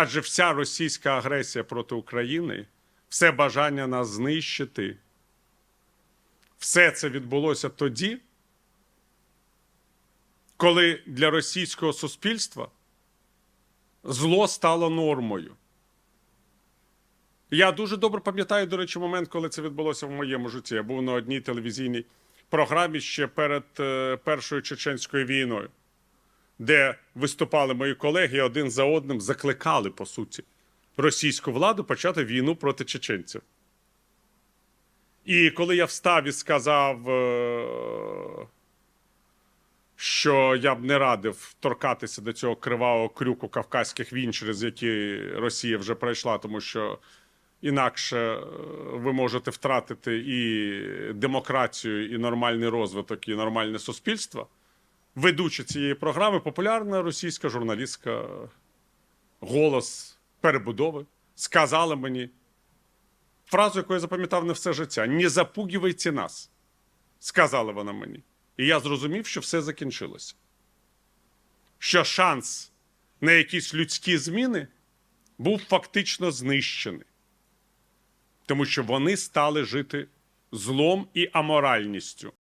Адже вся російська агресія проти України, все бажання нас знищити, все це відбулося тоді, коли для російського суспільства зло стало нормою. Я дуже добре пам'ятаю, до речі, момент, коли це відбулося в моєму житті. Я був на одній телевізійній програмі ще перед е, Першою чеченською війною, де виступали мої колеги один за одним закликали, по суті, російську владу почати війну проти чеченців. І коли я встав і сказав, е, що я б не радив торкатися до цього кривавого крюку кавказьких війн, через які Росія вже пройшла, тому що інакше е, ви можете втратити і демократію, і нормальний розвиток, і нормальне суспільство. Ведуча цієї програми популярна російська журналістка голос перебудови сказала мені фразу, яку я запам'ятав не все життя: не запугівайте нас, сказала вона мені. І я зрозумів, що все закінчилося. Що шанс на якісь людські зміни був фактично знищений. Тому що вони стали жити злом і аморальністю.